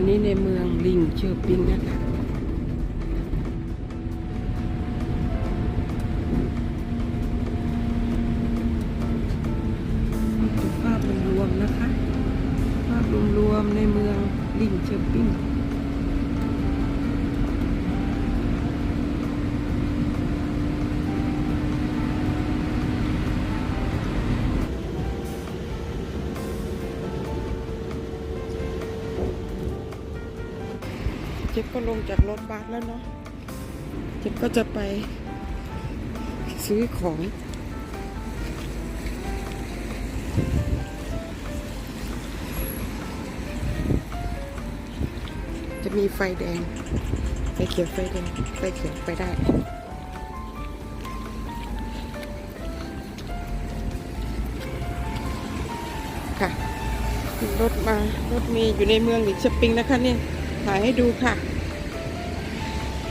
ันนี้ในเมืองลิงเชอร์ปิงนะคะภาพรวมๆนะคะ ภาพรวมๆในเมืองลิงเชอร์ปิง ก็ลงจากรถบัสแล้วเนาะจ็บก็จะไปซื้อของจะมีไฟแดง ไฟเขียวไฟแดง ไฟเขียวไปได้ ค่ะ รถมา รถมีอยู่ในเมืองหลิงสปริงนะคะเนี่ย ถ่ายให้ดูค่ะ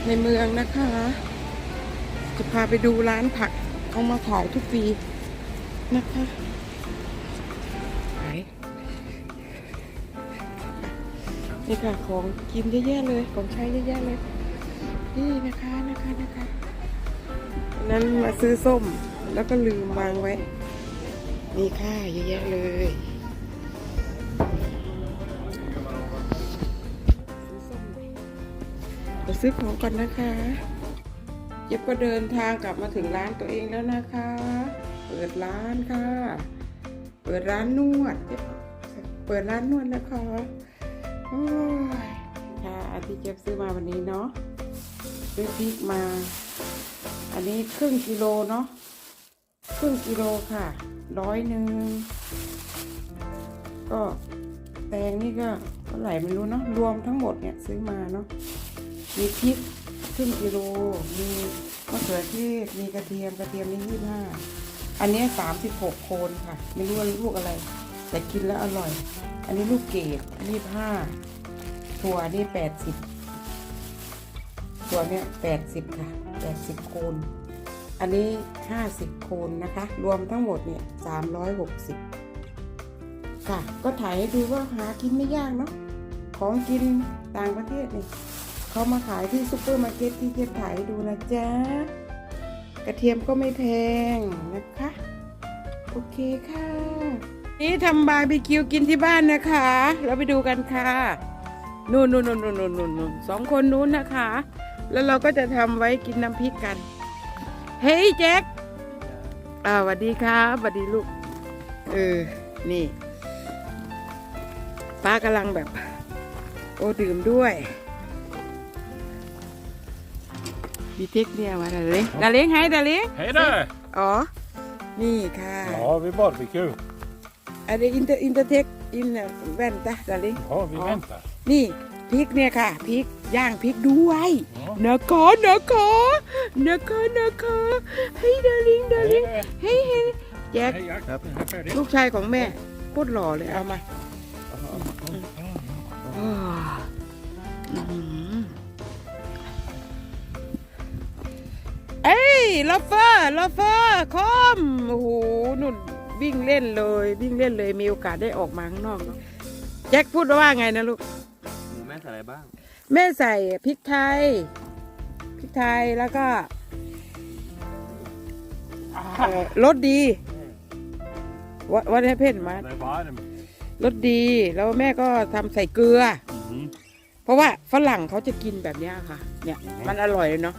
ในเมืองนะคะ จะพาไปดูร้านผักเอามาขายทุกปีนะคะไปนี่ค่ะของกินเยอะแยะเลย ของใช้เยอะแยะเลย นี่นะคะนะคะนะคะวันนั้นมาซื้อส้มแล้วก็ลืมวางไว้ นี่ค่ะเยอะแยะเลย ซื้อของก่อนนะคะเย็บก็เดินทางกลับมาถึงร้านตัวเองแล้วนะคะ เปิดร้านค่ะ เปิดร้านนวดเย็บเปิดร้านนวดนะคะโอ้ยค่ะอันที่เจ็บซื้อมาวันนี้เนาะซื้อพริกมา อันนี้ครึ่งกิโลเนาะครึ่งกิโลค่ะร้อยหนึ่งก็แตงนี่ก็เท่าไหร่ไม่รู้เนาะรวมทั้งหมดเนี่ยซื้อมาเนาะ มีพริกครึ่งกิโล มีมะเขือเทศ มีกระเทียม กระเทียมนี่ยี่ห้า อันนี้สามสิบหกโคนค่ะ ไม่รู้ว่าลูกอะไร แต่กินแล้วอร่อย อันนี้ลูกเกดยี่ห้า ถั่วนี่แปดสิบถั่วเนี่ยแปดสิบค่ะแปดสิบโคน อันนี้ห้าสิบโคนนะคะ รวมทั้งหมดเนี่ยสามร้อยหกสิบค่ะ ก็ถ่ายให้ดูว่าหากินไม่ยากเนาะ ของกินต่างประเทศนี่ เขามาขายที่ซูเปอร์มาร์เก็ตที่เทียบถ่ายดูนะจ๊ะ กระเทียมก็ไม่แพงนะคะ โอเคค่ะ นี่ทำบาร์บีคิวกินที่บ้านนะคะ เราไปดูกันค่ะนู่นนู่นนู่นนู่นนู่นนู่นสองคนนู้นนะคะ แล้วเราก็จะทำไว้กินน้ำพริกกัน เฮ้ยแจ็คอ่าสวัสดีครับสวัสดีลูก เออ นี่ ป้ากำลังแบบ โอ้ดื่มด้วย มีเทคเนี่ยมาดาเล้งดาเล้งให้ดาเล้ง Hej där! อ๋อนี่ค่ะ Ja, vi barbecue. อันนี้อินเตอร์อินเตอร์เทคอินแว่นตาดาเล้ง Ja, vi Ja. väntar. นี่พริกเนี่ยค่ะพริกย่างพริกด้วย Ja. นะคะนะคะนะคะนะคะให้ดาลิงดาลิง Hej, ให้ให้แจ็ค Hej, Jack. Den är färdig. ลูกชายของแม่โคตรหล่อเลยเอามาอ้ ลอฟเฟอร์ลอฟเฟอร์คอมโอ้โหนุ่นวิ่งเล่นเลย วิ่งเล่นเลยมีโอกาสได้ออกมาข้างนอกเนอะแจ็คพูดว่าไงนะลูก หมูแม่ใส่อะไรบ้าง แม่ใส่พริกไทย พริกไทยแล้วก็เอ่อรสดีวัดวัดให้เพ่นมา Den är varm. รสดีแล้วแม่ก็ทำใส่เกลือ Mhm. เพราะว่าฝรั่งเขาจะกินแบบเนี้ยค่ะ เนี่ย มันอร่อยเนาะ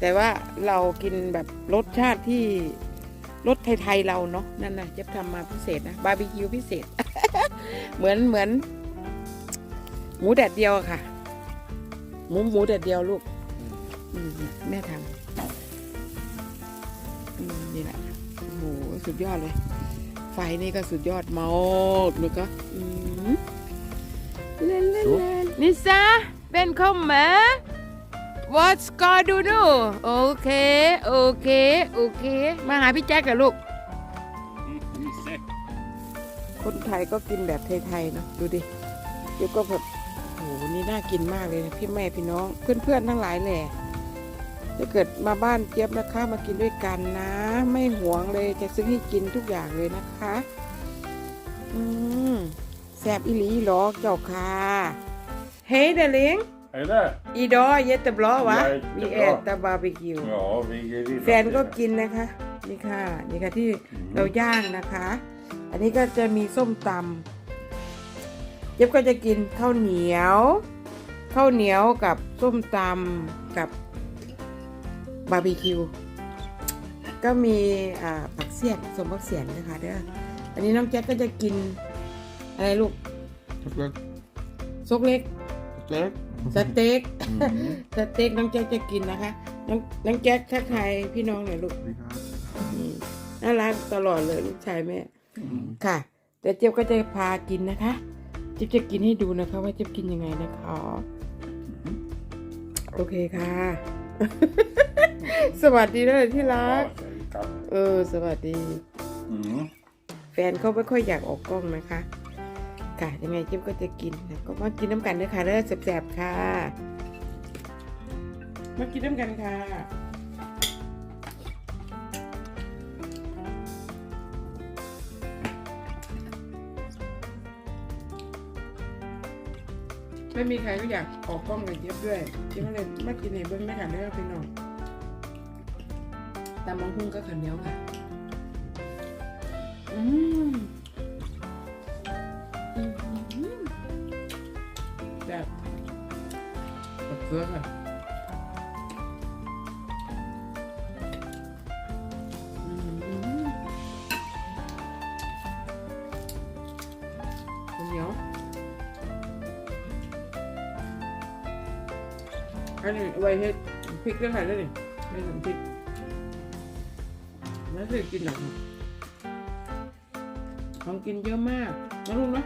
แต่ว่าเรากินแบบรสชาติที่รสไทยๆเราเนาะนั่นนะเจะทำมาพิเศษนะบาร์บีคิวพิเศษ เหมือนเหมือน หมูแดดเดียวอะค่ะ หมูหมูแดดเดียวลูกอืมเนี่ยแม่ทำอืมนี่แหละโอ้โหสุดยอดเลย ไฟนี่ก็สุดยอดมากเลยก็อืมเล่นเล่นเล่นนิสาเป็นคอมมา What's going to do โอเค โอเค โอเค มาหาพี่แจ๊คกับลูก คนไทยก็กินแบบไทยๆเนาะดูดิเดี๋ยวก็แบบโอ้โหนี่น่ากินมากเลยนะพี่แม่พี่น้อง เพื่อนๆทั้งหลายแหละถ้าเกิดมาบ้านเจี๊ยบนะคะมากินด้วยกันนะ ไม่หวงเลยจะซื้อให้กินทุกอย่างเลยนะคะ อืมแซบอิลีหรอกเจ้าค่ะ Hej darling Hej där! idag jättebra va Ja, vi jättebra. äter barbecue Ja, vi är redan แฟนก็กินนะคะ นี่ค่ะ นี่ค่ะที่เราย่างนะคะ อันนี้ก็จะมีส้มตำเจ๊บก็จะกินข้าวเหนียวข้าวเหนียวกับส้มตำกับบาร์บีคิวก็มีอ่าผักเสียนสมผักเสียนนะคะเด้ออันนี้น้องแจ๊คก็จะกินอะไรลูกซกเล็ก Stek. สเต็กสเต็กน้องแจ๊คจะกินนะคะ น้องน้องแจ๊คทักทายพี่น้องหน่อยลูกอืมน่ารักตลอดเลยลูกชายแม่ค่ะ แต่เจี๊ยบก็จะพากินนะคะ เจี๊ยบจะกินให้ดูนะคะ ว่าเจี๊ยบกินยังไงนะคะโอเคค่ะ สวัสดีนะที่รัก Ja, säg tack. เออ สวัสดี Mm. แฟนเขาไม่ค่อยอยากออกกล้องนะคะ ค่ะ ยังไงเจี๊ยบก็จะกินนะก็มากินน้ำกันด้วยค่ะเด้อแสบๆค่ะมากินน้ำกันค่ะไม่มีใครก็อยากออกกล้องกับเจี๊ยบด้วยเจี๊ยบเลยมากินในเบิ้งไม่ค่ะเด้อพี่น้องตำมังคุงก็ขันเหนียวค่ะ เกลือค่ะอืมข้าวเหนียวอันนี้ไว้เฮ็ดพริกด้วยค่ะด้วยนี่ไม่ทำพริกแล้วเคยกินหรอกของกินเยอะมากนะลูกนะ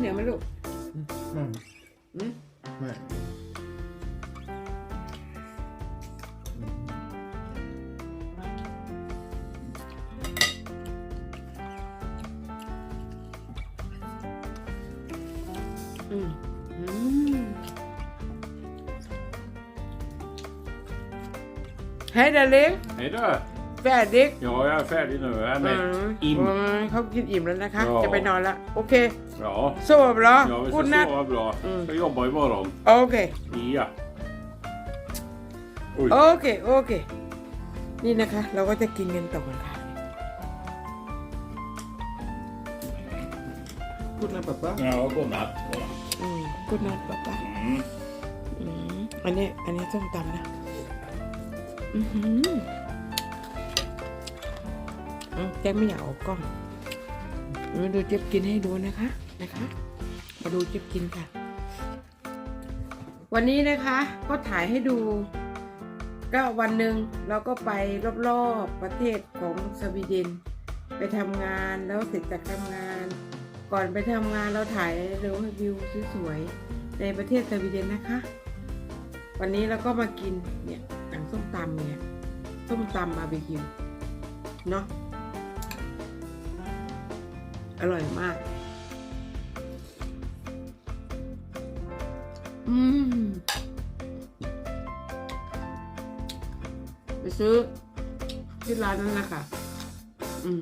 เอาข้าวเหนียวไหมลูก Mm. อืม Nej. อืมอืม Hej darling Hej då! färdig Ja, jag är färdig nu. Jag är อื med. ม In. อืมเขากินอิ่มแล้วนะคะ Ja. จะไปนอนแล้วโอเค Ja, โซ่บเหรอ ja vi กุ ska ดนัด sova bra. Mm. Ska jobba imorgon. โอเค Ja. Oj. โอเค โอเค นี่นะคะ เราก็จะกินกันต่อค่ะ Godnatt pappa. Ja, godnatt. อืมกุดนัดป๊าป๊า Mm. อืมอันนี้ อันนี้ส้มตำนะ อือหืออืมแจ็คไม่อยากออกกล้องมาดูเจ็บกินให้ดูนะคะ นะคะมาดูจ็บกินค่ะ วันนี้นะคะก็ถ่ายให้ดู ก็วันหนึ่งเราก็ไปรอบๆประเทศของสวีเดน ไปทำงานแล้วเสร็จจากทำงาน ก่อนไปทำงานเราถ่ายเร็วให้วิวสวยๆในประเทศสวีเดนนะคะ วันนี้เราก็มากินเนี่ยหนังส้มตำเนี่ยส้มตำบาร์บีคิวเนาะอร่อยมาก อืมไปซื้อที่ร้านนั้นนะคะ อืม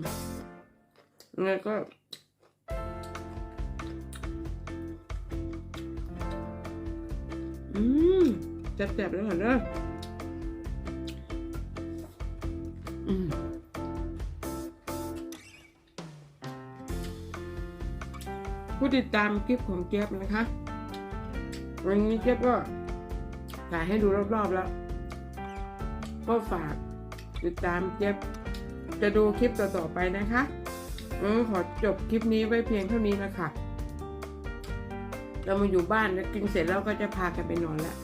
แล้วก็ อืมแซ่บๆแล้วเหรอเด้ออืมผู้ติดตามคลิปของเจี๊ยบนะคะ วันนี้เจี๊ยบก็ถ่ายให้ดูรอบๆแล้ว ก็ฝากติดตามเจี๊ยบจะดูคลิปต่อๆไปนะคะเออขอจบคลิปนี้ไว้เพียงเท่านี้นะคะเรามาอยู่บ้านแล้วกินเสร็จแล้วก็จะพากันไปนอนแล้ว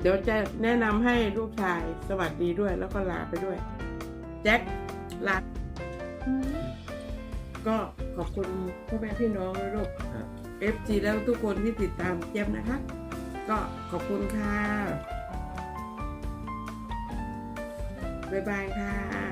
เดี๋ยวจะแนะนำให้ลูกชายสวัสดีด้วยแล้วก็ลาไปด้วย แจ็คลาก็ขอบคุณพ่อแม่พี่น้องด้วยลูกครับ FG แล้วทุกคนที่ติดตามเจี๊ยบนะคะ ก็ขอบคุณค่ะ บ๊ายบายค่ะ